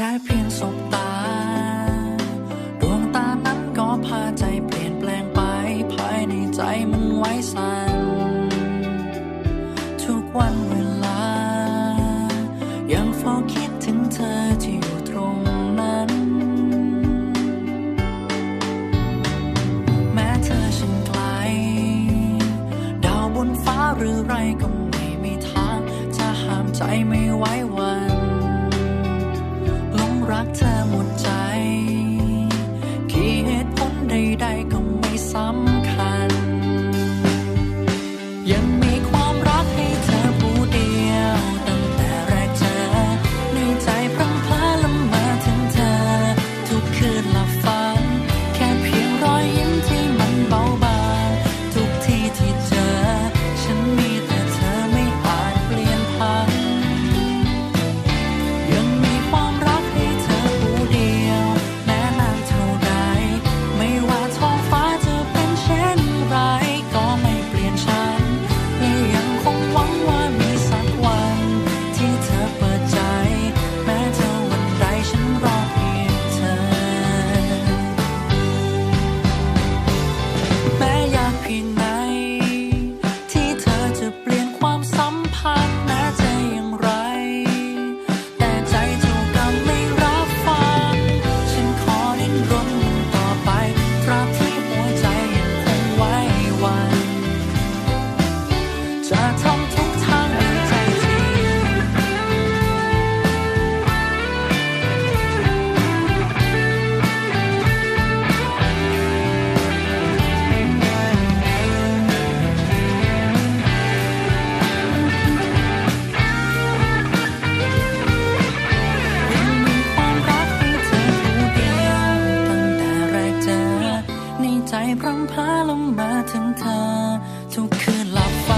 แค่เพียงสบตา ดวงตานั้นก็พาใจเปลี่ยนแปลงไป ภายในใจมันไว้สั่น ทุกวันเวลา ยังเฝ้าคิดถึงเธอที่อยู่ตรงนั้น แม้เธอฉันไกล ดาวบนฟ้าหรือไรก็ไม่มีทาง จะห้ามใจไม่ พร้อมพาลงมาถึงเธอ ทุกคืนหลับฝัน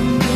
Bye.